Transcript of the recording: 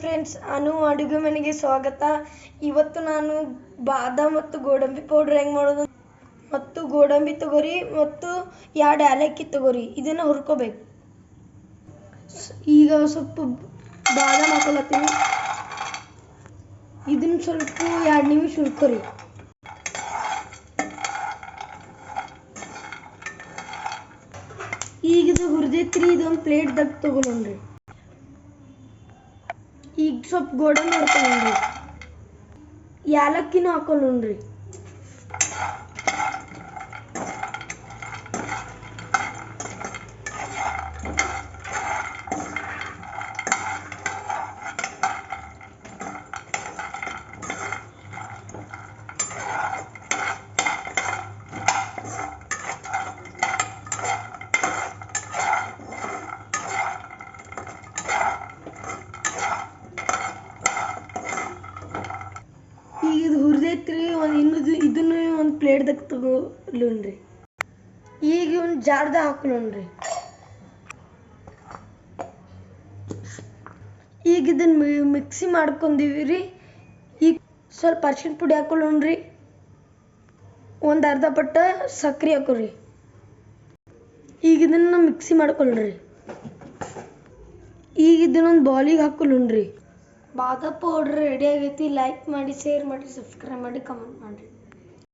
Friends ಅನು ಅಡುಗೆ ಮನೆಗೆ ಸ್ವಾಗತ. ಇವತ್ತು ನಾನು ಬಾದಾಮ್ ಮತ್ತು ಗೋಡಂಬಿ ಪೌಡ್ರ್ ಹೆಂಗೆ ಮಾಡೋದು ಮತ್ತು ಗೋಡಂಬಿ ತಗೋರಿ ಮತ್ತು ಎರಡು ಏಲಕ್ಕಿ ತಗೋರಿ, ಇದನ್ನು ಹುರ್ಕೋಬೇಕು. ಈಗ ಸ್ವಲ್ಪ ಬಾದಾಮ್ ಹಾಕೊಳತ್ತೀನಿ. ಇದನ್ನ ಸ್ವಲ್ಪ ಎರಡು ನಿಮಿಷ ಹುರ್ಕೋರಿ. ಈಗ ಇದು ಹುರಿದೈತ್ರಿ, ಇದೊಂದು ಪ್ಲೇಟ್ದಾಗ ತಗೊಳೋಣ್ರಿ. ಈಗ ಸ್ವಲ್ಪ ಗೋಡಂಬಿ ಹಾಕೊಳ್ಳೋಣ್ರಿ ಯಾಲಕ್ಕಿನೂ ಹಾಕೊಳ್ಳೋಣ್ರಿ ಈಗ ಇದು ಹುರಿದೈತ್ರಿ ಒಂದು ಇನ್ನದು ಇದನ್ನು ಒಂದು ಪ್ಲೇಟ್ದಾಗ ತಗೊಳ್ಳೋಣ್ರಿ ಈಗ ಒಂದು ಜಾರ್ದಾಗ ಹಾಕೊಳ್ಳೋಣ್ರಿ ಈಗ ಇದನ್ನ ಮಿಕ್ಸಿ ಮಾಡ್ಕೊಂಡಿವಿ ರೀ ಈಗ ಸ್ವಲ್ಪ ಅರ್ಶಿಣ ಪುಡಿ ಹಾಕೊಳ್ಳೋಣ್ರಿ ಒಂದು ಅರ್ಧ ಪಟ್ಟ ಸಕ್ಕರೆ ಹಾಕೋರಿ. ಈಗ ಇದನ್ನ ಮಿಕ್ಸಿ ಮಾಡ್ಕೊಳ್ಳ್ರಿ ಈಗ ಇದನ್ನೊಂದು ಬೌಲಿಗೆ ಹಾಕೊಳ್ಳೋಣ್ರಿ ಬಾದ ಪೌಡ್ರ್ ರೆಡಿ ಆಗೈತಿ ಲೈಕ್ ಮಾಡಿ ಶೇರ್ ಮಾಡಿ ಸಬ್ಸ್ಕ್ರೈಬ್ ಮಾಡಿ ಕಮೆಂಟ್ ಮಾಡಿರಿ